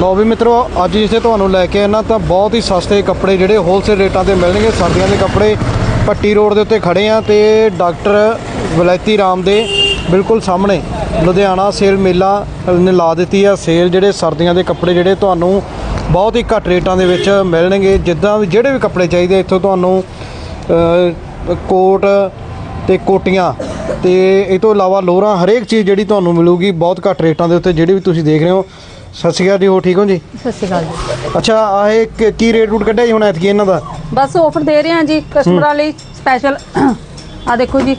ਲੋ ਵੀ ਮਿੱਤਰੋ, ਅੱਜ ਜਿਸੇ ਤੁਹਾਨੂੰ ਲੈ ਕੇ ਆਣਾ ਤਾਂ ਬਹੁਤ ਹੀ ਸਸਤੇ ਕੱਪੜੇ ਜਿਹੜੇ ਹੋਲਸੇਲ ਰੇਟਾਂ ਤੇ ਮਿਲਣਗੇ। ਸਰਦੀਆਂ ਦੇ ਕੱਪੜੇ ਪੱਟੀ ਰੋਡ ਦੇ ਉੱਤੇ ਖੜੇ ਆ ਤੇ ਡਾਕਟਰ ਵਲੈਤੀ ਰਾਮ ਦੇ ਬਿਲਕੁਲ ਸਾਹਮਣੇ ਲੁਧਿਆਣਾ ਸੇਲ ਮੇਲਾ ਨੇ ਲਾ ਦਿੱਤੀ ਆ। ਸੇਲ ਜਿਹੜੇ ਸਰਦੀਆਂ ਦੇ ਕੱਪੜੇ ਜਿਹੜੇ ਤੁਹਾਨੂੰ ਬਹੁਤ ਹੀ ਘੱਟ ਰੇਟਾਂ ਦੇ ਵਿੱਚ ਮਿਲਣਗੇ। ਜਿੱਦਾਂ ਵੀ ਜਿਹੜੇ ਵੀ ਕੱਪੜੇ ਚਾਹੀਦੇ ਇੱਥੋਂ ਤੁਹਾਨੂੰ ਕੋਟ ਤੇ ਕੋਟੀਆਂ ਤੇ ਇਹ ਤੋਂ ਇਲਾਵਾ ਲੋਰਾਂ ਹਰੇਕ ਚੀਜ਼ ਜਿਹੜੀ ਤੁਹਾਨੂੰ ਮਿਲੂਗੀ, ਬਹੁਤ ਘੱਟ ਰੇਟਾਂ ਦੇ ਉੱਤੇ ਜਿਹੜੀ ਵੀ ਤੁਸੀਂ ਦੇਖ ਰਹੇ ਹੋ। ਸਤਿ ਸ਼੍ਰੀ ਅਕਾਲ ਜੀ ਹੋ ਠੀਕ ਹੋ ਜੀ? ਸਤਿ ਸ਼੍ਰੀ ਅਕਾਲ ਜੀ। ਅੱਛਾ ਆਹ ਕੀ- ਕੀ ਰੇਟ ਰੂਟ ਕੱਢਿਆ ਜੀ ਹੁਣ ਐਤਕੀ ਇਹਨਾਂ ਦਾ? ਬਸ ਆਫਰ ਦੇ ਰਹੇ ਹਾਂ ਜੀ ਕਸਟਮਰਾਂ ਲਈ ਸਪੈਸ਼ਲ ਆ ਦੇਖੋ ਜੀ।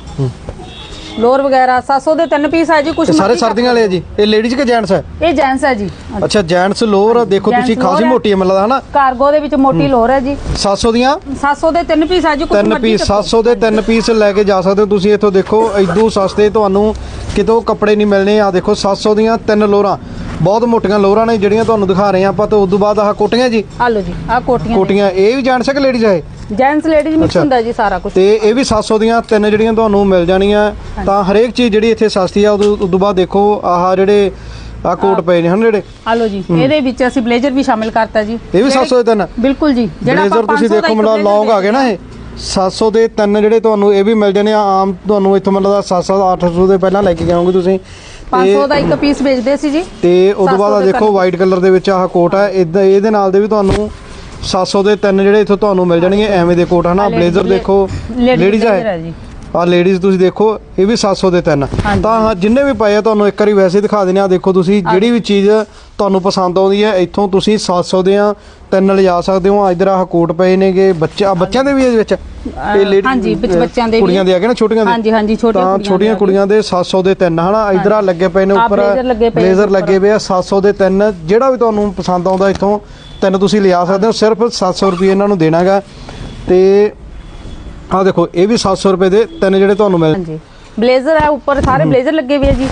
ਲੋਰ ਵਗੈਰਾ 700 ਦੇ ਤਿੰਨ ਪੀਸ ਹੈ ਜੀ ਕੁਝ ਇਹ ਸਾਰੇ ਸਰਦੀਆਂ ਵਾਲੇ ਆ ਜੀ? ਇਹ ਲੇਡੀਜ਼ ਕਿ ਜੈਂਟਸ ਹੈ? ਇਹ ਜੈਂਟਸ ਹੈ ਜੀ। ਅੱਛਾ ਜੈਂਟਸ ਲੋਅਰ ਦੇਖੋ Gents ਤੁਸੀਂ ਖਾਸੀ lower ਹੈ। ਮੋਟੀ ਹੈ ਹਨਾ? ਕਾਰਗੋ ਦੇ ਵਿੱਚ ਮੋਟੀ ਲੋਰ ਹੈ ਜੀ। 700 ਦੀਆਂ? 700 ਦੇ ਤਿੰਨ ਪੀਸ ਹੈ ਜੀ ਕੁਝ ਤਿੰਨ ਪੀਸ 700 ਦੇ ਤਿੰਨ ਪੀਸ ਲੈ ਕੇ ਜਾ ਸਕਦੇ ਹੋ ਤੁਸੀਂ ਇੱਥੋਂ ਦੇਖੋ ਇਦੋਂ ਸਸਤੇ ਤੁਹਾਨੂੰ ਕਿਤੋਂ ਕੱਪੜੇ ਨਹੀਂ ਮਿਲਣੇ ਆ ਦੇਖੋ 700 ਦੀਆਂ ਤਿੰਨ ਲੋਰਾਂ। ਬਹੁਤ ਮੋਟੀਆਂ ਲੋਰਾਂ ਨੇ ਜਿਹੜੀਆਂ ਤੁਹਾਨੂੰ ਦਿਖਾ ਰਹੇ ਆ ਆਪਾਂ ਤੇ ਉਦੋਂ ਬਾਅਦ ਆਹ ਕੋਟੀਆਂ ਜੀ। ਆ ਲਓ ਜੀ ਆ ਕੋਟੀਆਂ ਕੋਟੀਆਂ ਇਹ ਵੀ ਜੈਂਟਸ ਹੈ ਕਿ ਲੇਡੀਜ਼ ਹੈ ਜੈਂਟਸ ਲੇਡੀਜ਼ ਮਿਕਸ ਅੱਛਾ। ਹੁੰਦਾ ਜੀ ਸਾਰਾ ਕੁਝ ਤੇ ਇਹ ਵੀ 700 ਦੀਆਂ ਤਿੰਨ ਜਿਹੜੀਆਂ ਤੁਹਾਨੂੰ ਮਿਲ ਜਾਣੀਆਂ। ਤਾਂ ਹਰੇਕ ਚੀਜ਼ ਜਿਹੜੀ ਇੱਥੇ ਸਸਤੀ ਆ ਉਦੋਂ ਉਦੋਂ ਬਾਅਦ ਦੇਖੋ ਆਹ ਜਿਹੜੇ ਆਹ ਕੋਟ ਪਏ ਨੇ ਹਨ ਜਿਹੜੇ? ਆ ਲਓ ਜੀ ਇਹਦੇ ਵਿੱਚ ਅਸੀਂ ਬਲੇਜ਼ਰ ਵੀ ਸ਼ਾਮਿਲ ਕਰਤਾ ਜੀ। ਇਹ ਵੀ ਜਿਹੜੇ- 700 ਦੇ ਤਿੰਨ? ਬਿਲਕੁਲ ਜੀ ਬਲੇਜ਼ਰ ਤੁਸੀਂ 500 ਦਾ ਦੇਖੋ blazer ਲੌਂਗ ਆ ਗਏ ਨਾ ਇਹ। 700 ਦੇ ਤਿੰਨ ਜਿਹੜੇ ਤੁਹਾਨੂੰ ਇਹ ਵੀ ਮਿਲ ਜਾਣੇ ਆ ਆਮ ਤੁਹਾਨੂੰ ਇੱਥੋਂ ਮਤਲਬ 700 800 ਦੇ ਪਹਿਲਾਂ ਲੈ ਕੇ ਜਾਓਗੇ ਤੁਸੀਂ। 500 ਦਾ ਇੱਕ ਪੀਸ ਵੇਚਦੇ ਸੀ ਜੀ। ਤੇ ਉਦੋਂ ਬਾਅਦ 700 ਆ ਦੇਖੋ। ਵਾਈਟ ਕਲਰ ਦੇ ਵਿੱਚ ਆਹ ਕੋਟ ਹੈ ਇਦਾਂ ਇਹਦੇ ਨਾਲ ਦੇ ਵੀ ਤੁਹਾਨੂੰ 700 ਦੇ ਤਿੰਨ ਜਿਹੜੇ ਇੱਥੋਂ ਤੁਹਾਨੂੰ ਮਿਲ ਜਾਣਗੇ। ਐਵੇਂ ਦੇ ਕੋਟ ਹਨਾ? ਬਲੇਜ਼ਰ ਬਲੇ- ਦੇਖੋ। ਲੇਡੀਜ਼ ਹੈ ਆ ਲੇਡੀਜ਼ ਤੁਸੀਂ ਦੇਖੋ ਇਹ ਵੀ 700 ਦੇ ਤਿੰਨ। ਤਾਂ ਹਾਂ ਜਿੰਨੇ ਵੀ ਪਏ ਆ ਤੁਹਾਨੂੰ ਇੱਕ ਵਾਰੀ ਵੈਸੇ ਦਿਖਾ ਦਿੰਦੇ ਆ ਦੇਖੋ ਤੁਸੀਂ ਜਿਹੜੀ ਵੀ ਚੀਜ਼ ਤੁਹਾਨੂੰ ਪਸੰਦ ਆਉਂਦੀ ਹੈ ਇੱਥੋਂ ਤੁਸੀਂ 700 ਦੇ ਆ ਤਿੰਨ ਲਿਜਾ ਸਕਦੇ ਹੋ। ਇਧਰ ਆਹ ਕੋਟ ਪਏ ਨੇਗੇ ਬੱਚਾ ਬੱਚਿਆਂ ਦੇ ਵੀ ਇਹਦੇ ਵਿੱਚ? ਇਹ lady- ਹਾਂਜੀ, ਵਿੱਚ ਬੱਚਿਆਂ ਦੇ। ਕੁੜੀਆਂ ਦੇ ਆ ਗਏ ਨਾ ਛੋਟੀਆਂ ਦੇ? ਹਾਂਜੀ, ਹਾਂਜੀ, ਛੋਟੀਆਂ ਤਾਂ ਕੁੜੀਆਂ ਛੋਟੀਆਂ ਕੁੜੀਆਂ ਦੇ 700 ਦੇ ਤਿੰਨ ਹਨਾ? ਇਧਰ ਆ ਲੱਗੇ ਪਏ ਨੇ ਉੱਪਰ ਬਲੇਜ਼ਰ। ਲੱਗੇ ਪਏ ਆ 700 ਦੇ ਤਿੰਨ। ਜਿਹੜਾ ਵੀ ਤੁਹਾਨੂੰ ਪਸੰਦ ਆਉਂਦਾ ਇੱਥੋਂ ਤਿੰਨ ਤੁਸੀਂ ਲਿਆ ਸਕਦੇ ਹੋ। ਸਿਰਫ 700 ਰੁਪਏ ਇਹਨਾਂ ਨੂੰ ਦੇਣਾਗਾ ਤੇ ਆਹ ਦੇਖੋ ਇਹ ਵੀ 700 ਰੁਪਏ ਦੇ ਤਿੰਨ ਜਿਹੜੇ ਤੁਹਾਨੂੰ ਮਿਲ ਹਾਂਜੀ। ਬਲੇਜ਼ਰ ਹੈ ਉੱਪਰ ਸਾਰੇ ਬਲੇਜ਼ਰ ਲੱਗੇ ਹੋਏ ਆ ਜੀ।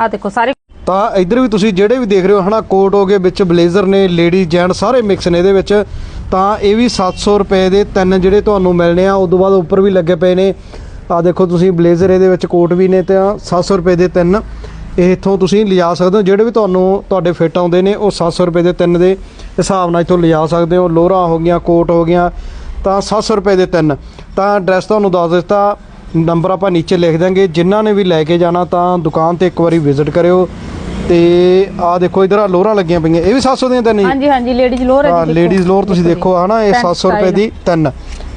ਆ ਦੇਖੋ ਸਾਰੇ ਤਾਂ ਇੱਧਰ ਵੀ ਤੁਸੀਂ ਜਿਹੜੇ ਵੀ ਦੇਖ ਰਹੇ ਹੋ ਹਨਾ ਕੋਟ ਹੋ ਗਏ ਵਿੱਚ ਬਲੇਜ਼ਰ ਨੇ ਲੇਡੀ ਜੈਂਟ ਸਾਰੇ ਮਿਕਸ ਨੇ ਇਹਦੇ ਵਿੱਚ। ਤਾਂ ਇਹ ਵੀ 700 ਰੁਪਏ ਦੇ ਤਿੰਨ ਜਿਹੜੇ ਤੁਹਾਨੂੰ ਮਿਲਣੇ ਆ ਉਦੋਂ ਬਾਅਦ ਉੱਪਰ ਵੀ ਲੱਗੇ ਪਏ ਨੇ। ਆ ਦੇਖੋ ਤੁਸੀਂ ਬਲੇਜ਼ਰ ਇਹਦੇ ਵਿੱਚ ਕੋਟ ਵੀ ਨੇ ਤੇ 700 ਰੁਪਏ ਦੇ ਤਿੰਨ। ਇਹ ਇੱਥੋਂ ਤੁਸੀਂ ਲਿਜਾ ਸਕਦੇ ਹੋ ਜਿਹੜੇ ਵੀ ਤੁਹਾਨੂੰ ਤੁਹਾਡੇ ਫਿੱਟ ਆਉਂਦੇ ਨੇ ਉਹ 700 ਰੁਪਏ ਦੇ ਤਿੰਨ ਦੇ ਹਿਸਾਬ ਨਾਲ ਇੱਥੋਂ ਲਿਜਾ ਸਕਦੇ ਹੋ। ਲੋਅਰਾਂ ਹੋ ਗਈਆਂ ਕੋਟ ਹੋ ਗਈਆਂ ਤਾਂ 700 ਰੁਪਏ ਦੇ ਤਿੰਨ। ਤਾਂ ਐਡਰੈਸ ਤੁਹਾਨੂੰ ਦੱਸ ਦਿੱਤਾ ਨੰਬਰ ਆਪਾਂ ਨੀਚੇ ਲਿਖ ਦਾਂਗੇ ਜਿਨ੍ਹਾਂ ਨੇ ਵੀ ਲੈ ਕੇ ਜਾਣਾ ਤਾਂ ਦੁਕਾਨ ਤੇ ਇੱਕ ਵਾਰੀ ਵਿਜ਼ਿਟ ਕਰਿਓ। ਤੇ ਆ ਦੇਖੋ ਇਧਰ ਆ ਲੋਅਰਾਂ ਲੱਗੀਆਂ ਪਈਆਂ। ਇਹ ਵੀ 700 ਦੀਆਂ ਤਿੰਨ ਹਾਂਜੀ ਹਾਂਜੀ ਲੇਡੀਜ਼ ਲੋਅਰ ਹੈ ਜੀ। ਲੇਡੀਜ਼ ਲੋਅਰ ਤੁਸੀਂ ਦੇਖੋ ਹਨਾ ਇਹ Pant 700 ਰੁਪਏ। ਦੀ ਤਿੰਨ।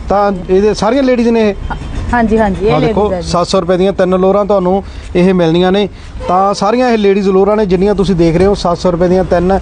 ਤਾਂ ਇਹਦੇ ਸਾਰੀਆਂ ਲੇਡੀਜ਼ ਨੇ ਇਹ? ਹਾਂਜੀ ਹਾਂਜੀ ਇਹ ਦੇਖੋ ਲੇਡੀਜ਼ ਹੈ ਜੀ। 700 ਰੁਪਏ ਦੀਆਂ ਤਿੰਨ ਲੋਅਰਾਂ ਤੁਹਾਨੂੰ ਇਹ ਮਿਲਣੀਆਂ ਨੇ। ਤਾਂ ਸਾਰੀਆਂ ਇਹ ਲੇਡੀਜ਼ ਲੋਅਰਾਂ ਨੇ ਜਿੰਨੀਆਂ ਤੁਸੀਂ ਦੇਖ ਰਹੇ ਹੋ 700 ਰੁਪਏ ਦੀਆਂ ਤਿੰਨ।